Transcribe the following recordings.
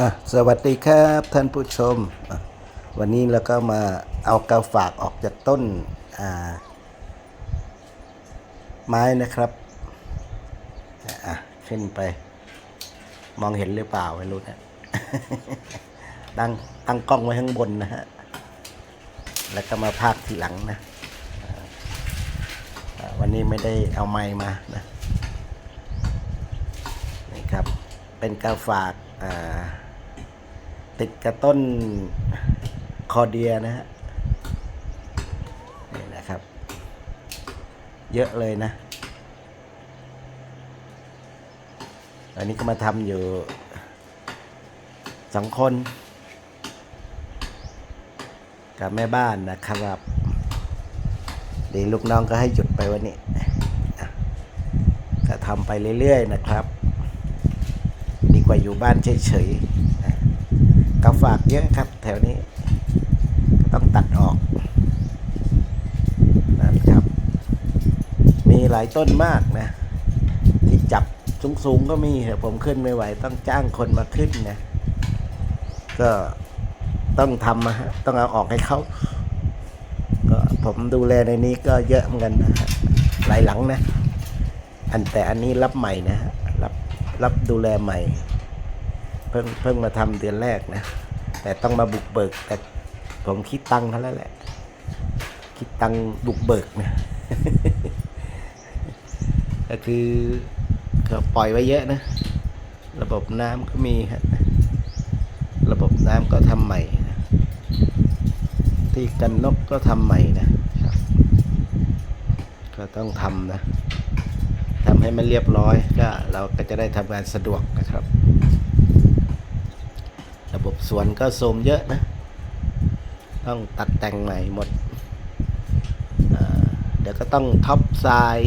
อะสวัสดีครับท่านผู้ชม วันนี้เราก็มาเอากาฝากออกจากต้นไม้นะครับอะขึ้นไป มองเห็นหรือเปล่าไม่รู้นะตั้งตั้งกล้องไว้ข้างบนนะฮะ แล้วก็มาพากทีหลังนะ วันนี้ไม่ได้เอาไม้มานะนี่ครับ เป็นกาฝากอ่า ติดกับต้นคอเดียนะฮะนี่นะครับ เยอะเลยนะ อันนี้ก็มาทำอยู่สองคน กับแม่บ้านนะครับดีลูกน้องก็ให้หยุดไปวันนี้อะก็ทำไปเรื่อยๆนะครับ ดีกว่าอยู่บ้านเฉยๆ นะกาฝากเยอะครับ แถวนี้ ต้องตัดออกนะครับ มีหลายต้นมากนะ ที่จับสูงๆก็มีแต่ผมขึ้นไม่ไหว ต้องจ้างคนมาขึ้นนะ ก็ต้องทำนะฮะต้องเอาออกให้เขาก็ผมดูแลในนี้ก็เยอะเหมือนกันนะฮะหลายหลังนะ อันแต่อันนี้รับใหม่นะรับรับดูแลใหม่ เพิ่งเพิ่งมาทำเดือนแรกนะ แต่ต้องมาบุกเบิก แต่ผมคิดตังค์เขาแล้วแหละ คิดตังค์บุกเบิกนะก็คือเขาปล่อยไว้เยอะนะ ระบบน้ำก็มีฮะระบบน้ำก็ทำใหม่นะที่กันนกก็ทำใหม่นะก็ต้องทำนะทำให้มันเรียบร้อยก็เราก็จะได้ทำงานสะดวกนะครับ สวนก็โทมเยอะนะ ต้องตัดแต่งใหม่หมด เดี๋ยวก็ต้องท็อปทราย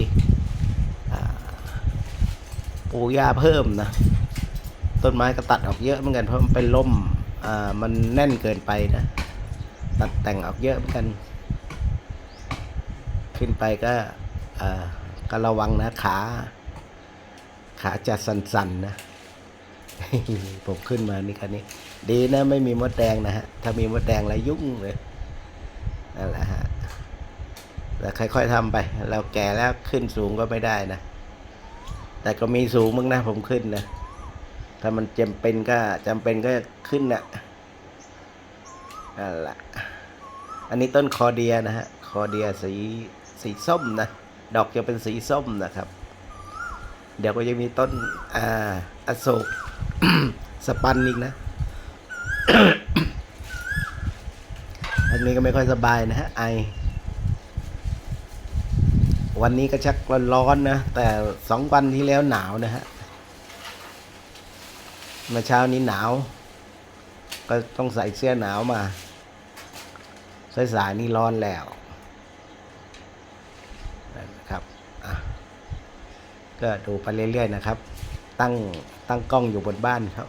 ปูหญ้าเพิ่มนะ ต้นไม้ก็ตัดออกเยอะเหมือนกันเพราะมันเป็นล่มมันแน่นเกินไปนะ ตัดแต่งออกเยอะเหมือนกัน ขึ้นไปก็ก็ระวังนะขา ขาจะสั่นๆนะ ผมขึ้นมานี่คันนี้ ดีนะไม่มีมดแดงนะฮะ ถ้ามีมดแดงแล้วยุ่งเลยนั่นแหละฮะแต่ค่อยๆทำไป เราแก่แล้วขึ้นสูงก็ไม่ได้นะ แต่ก็มีสูงมึงนะผมขึ้นนะ ถ้ามันจำเป็นก็จำเป็นก็ขึ้นนะนั่นแหละอันนี้ต้นคอเดียนะฮะ คอเดียสีสีส้มนะ ดอกจะเป็นสีส้มนะครับ เดี๋ยวก็จะมีต้นอ่าอโศก สปันอีกนะ อันนี้ก็ไม่ค่อยสบายนะฮะไอ วันนี้ก็ชักร้อนๆนะ แต่สองวันที่แล้วหนาวนะฮะเมื่อเช้านี้หนาว ก็ต้องใส่เสื้อหนาวมาสายๆนี่ร้อนแล้วนะครับก็ดูไปเรื่อยๆนะครับ ตั้ง ตั้งกล้องอยู่บนบ้านครับ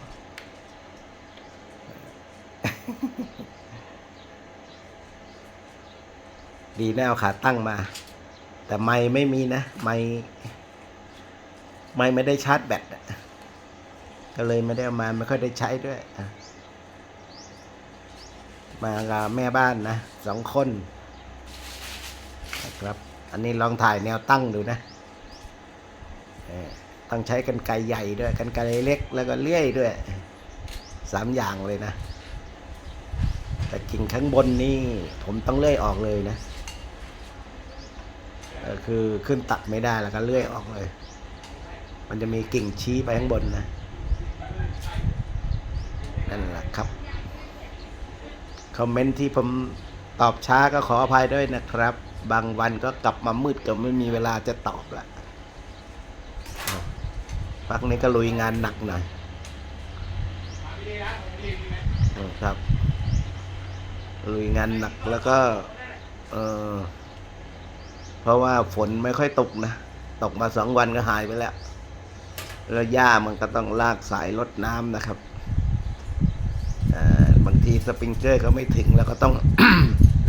ดีแน่เอาขาตั้งมา แต่ไม่ไม่มีนะ ไม่ ไม่ไม่ได้ชาร์จแบตก็เลยไม่ได้เอามาไม่ค่อยได้ใช้ด้วย มากับแม่บ้านนะสองคนนะครับ อันนี้ลองถ่ายแนวตั้งดูนะ ต้องใช้กันไกรใหญ่ด้วยกันไกรเล็กแล้วก็เลื่อยด้วยสามอย่างเลยนะ แต่กิ่งข้างบนนี่ผมต้องเลื่อยออกเลยนะคือขึ้นตัดไม่ได้แล้วก็เลื่อยออกเลย มันจะมีกิ่งชี้ไปข้างบนนะนั่นแหละครับคอมเมนต์ที่ผมตอบช้าก็ขออภัยด้วยนะครับ บางวันก็กลับมามืดก็ไม่มีเวลาจะตอบละ พักนี้ก็ลุยงานหนักหน่อยครับลุยงานหนักแล้วก็ เออเพราะว่าฝนไม่ค่อยตกนะ ตกมาสองวันก็หายไปแล้ว แล้วหญ้ามันก็ต้องลากสายรดน้ำนะครับบางทีสปริงเกอร์ก็ไม่ถึงแล้วก็ต้อง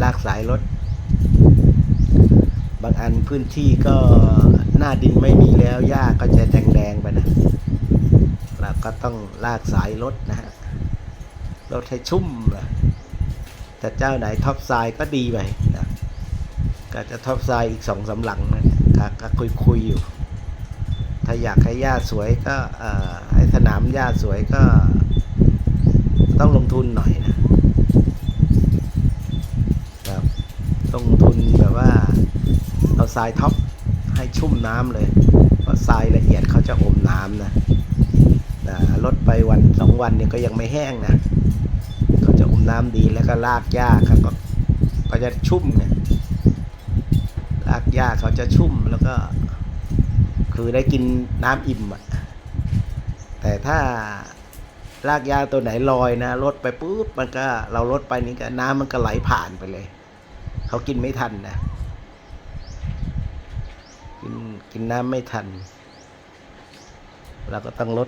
ลากสายรถบางอันพื้นที่ก็ หน้าดินไม่มีแล้วหญ้าก็จะแดงๆไปนะเราก็ต้องลากสายรถนะฮะลดให้ชุ่มนะแต่เจ้าไหนท็อปไซด์ก็ดีไปนะก็จะท็อปไซด์อีกสองสำหลังนะก็คุยคุยๆอยู่ ถ้าอยากให้หญ้าสวยก็เออให้สนามหญ้าสวยก็ ต้องลงทุนหน่อยนะครับต้องลงทุนแบบว่า เอาทรายท็อป ให้ชุ่มน้ำเลย เพราะทรายละเอียดเขาจะอมน้ำนะนะลดไปวันสองวันเนี่ยก็ยังไม่แห้งนะเขาจะอมน้ำดีแล้วก็ลากหญ้าเขาก็ก็จะชุ่มเนี่ยลากหญ้าเขาจะชุ่มแล้วก็ คือได้กินน้ำอิ่มอะแต่ถ้ารากหญ้าตัวไหนลอยนะลดไปปุ๊บมันก็เราลดไปนี่ก็น้ำมันก็ไหลผ่านไปเลย เขากินไม่ทันนะ กินกินน้ำไม่ทัน เราก็ต้องลด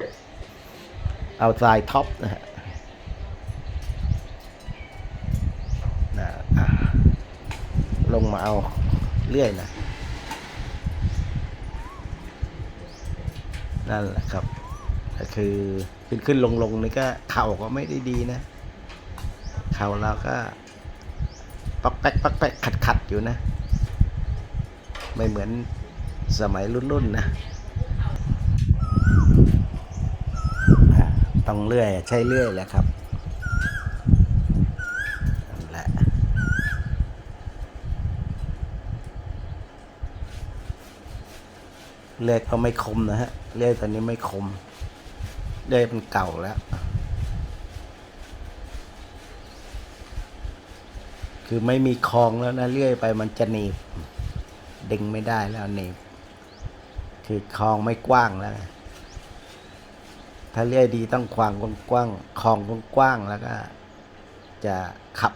เอาทรายท็อปนะฮะลงมาเอาเรื่อยนะนั่นแหละครับก็คือขึ้นขึ้นลงลงนี่ก็เข่าก็ไม่ได้ดีนะ เข่าเราก็ปักแป๊กปักแป๊กขัดขัดอยู่นะ ไม่เหมือน สมัยรุ่นๆนะต้องเลื่อยใช้เลื่อยแหละครับแหละเลื่อยก็ไม่คมนะฮะเลื่อยตอนนี้ไม่คมเลื่อยมันเก่าแล้ว คือไม่มีคลองแล้วนะเลื่อยไปมันจะหนีบดึงไม่ได้แล้วหนีบ คือคลองไม่กว้างแล้ว ถ้าเลื่อยดีต้องควางกว้างคลองกว้างแล้วก็ จะขับ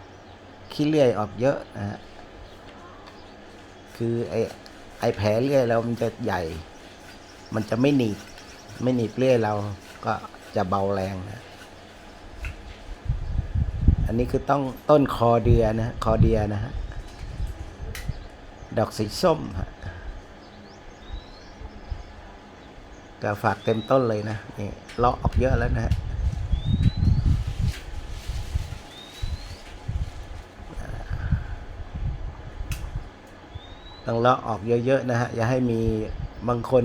ขี้เลื่อยออกเยอะนะฮะคือไอไอแผลเลื่อยเรามันจะใหญ่ มันจะไม่หนีบไม่หนีบเลื่อยเราก็จะเบาแรงนะ อันนี้คือต้องต้นคอเดือนะ คอเดียนะฮะ ดอกสีส้มฮะ ก็ฝากเต็มต้นเลยนะนี่เลาะออกเยอะแล้วนะฮะต้องเลาะออกเยอะๆนะฮะ อย่าให้มีบางคน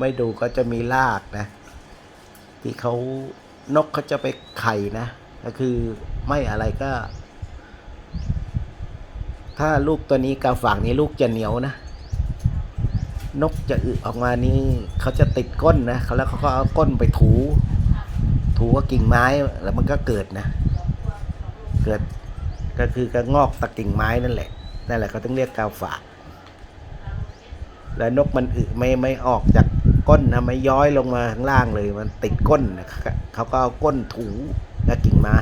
ไม่ดูก็จะมีรากนะ ที่เขานกเขาจะไปไข่นะ ก็คือไม่อะไรก็ ถ้าลูกตัวนี้กาฝากนี้ลูกจะเหนียวนะ นกจะอึออกมานี่เขาจะติดก้นนะเขาแล้วเขาก็เอาก้นไปถู ถูกับกิ่งไม้แล้วมันก็เกิดนะ เกิดก็คือกระงอกตะกิ่งไม้นั่นแหละนั่นแหละเขาต้องเรียกกาฝากแล้วนกมันอึไม่ไม่ออกจากก้นนะไม่ย้อยลงมาข้างล่างเลยมันติดก้นนะเขาก็เอาก้นถูกับกิ่งไม้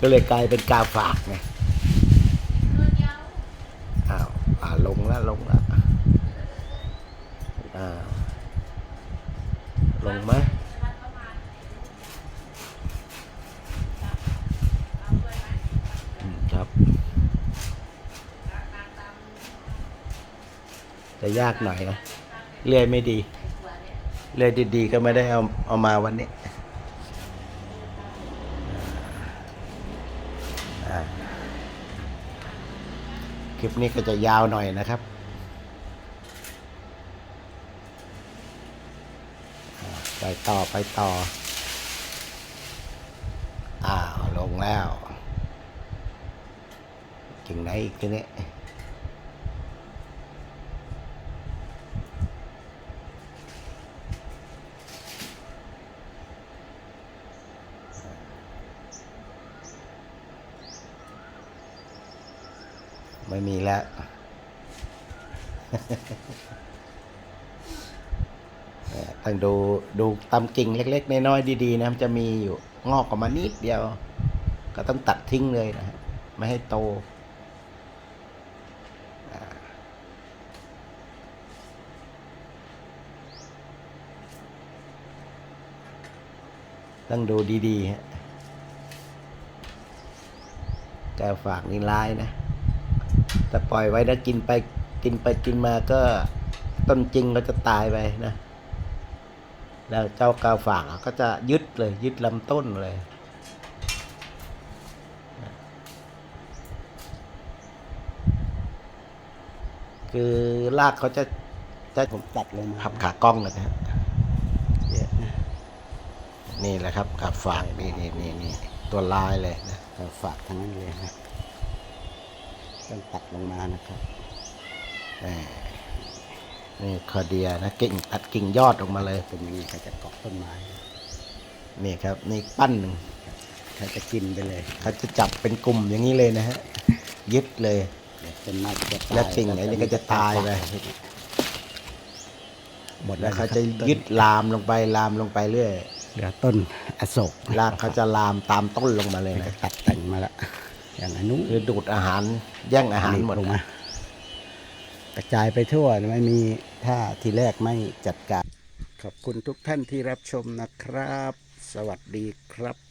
ก็เลยกลายเป็นกาฝากไงอ้าวอ่าลงแล้วลงแล้ว อ่า ลงไหมอืมครับ จะยากหน่อยนะเลื่อยไม่ดีเลื่อยดีๆก็ไม่ได้เอาเอามาวันนี้อ่าคลิปนี้ก็จะยาวหน่อยนะครับอ่าไป ต่อไปต่อ อ้าว ลงแล้ว ถึงไหนอีกทีนี้ไม่มีแล้ว ต้องดูดูตำกิ่งเล็ก ๆน้อยๆดีๆนะมันจะมีอยู่งอกออกมานิดเดียว ก็ต้องตัดทิ้งเลยนะไม่ให้โตต้องดูดีๆฮะแกฝากนี่ร้ายนะแต่ปล่อยไว้นะกินไปกินไปกินมาก็ต้นจริงก็จะตายไปนะ แล้วเจ้ากาวฝากก็จะยึดเลยยึดลำต้นเลย คือรากเขาจะจะผมตัดลงมาขับขากล้องเลยนะฮะเนี่ยนี่แหละครับขับฝากนี่นี่นี่นี่ตัวลายเลยนะก็ฝากทั้งนั้นเลยนะต้องตัดลงมานะครับแหม นี่คอเดียนะกิ่งตัดกิ่งยอดออกมาเลยเป็นอย่างนี้เขาจะเกาะต้นไม้ นี่ครับ นี่ปั้นหนึ่งเขาจะกินไปเลย เขาจะจับเป็นกลุ่มอย่างนี้เลยนะฮะ ยึดเลยเดี๋ยวต้นไม้จะตายแล้วกิ่งไหนนี่ก็จะตายไปหมดแล้แล้ววเขานคจะรับยึดลามลงไปลามลงไปเรื่อยเหลือต้นอโศกรากเขาจะลามตามต้นลงมาเลยนี่ก็นะตัดแต่งมาละอย่างอนุคือดูดอาหารแย่งอาหารหมดลงนะมา กระจายไปทั่วไม่มี ถ้าทีแรกไม่จัดการ ขอบคุณทุกท่านที่รับชมนะครับ สวัสดีครับ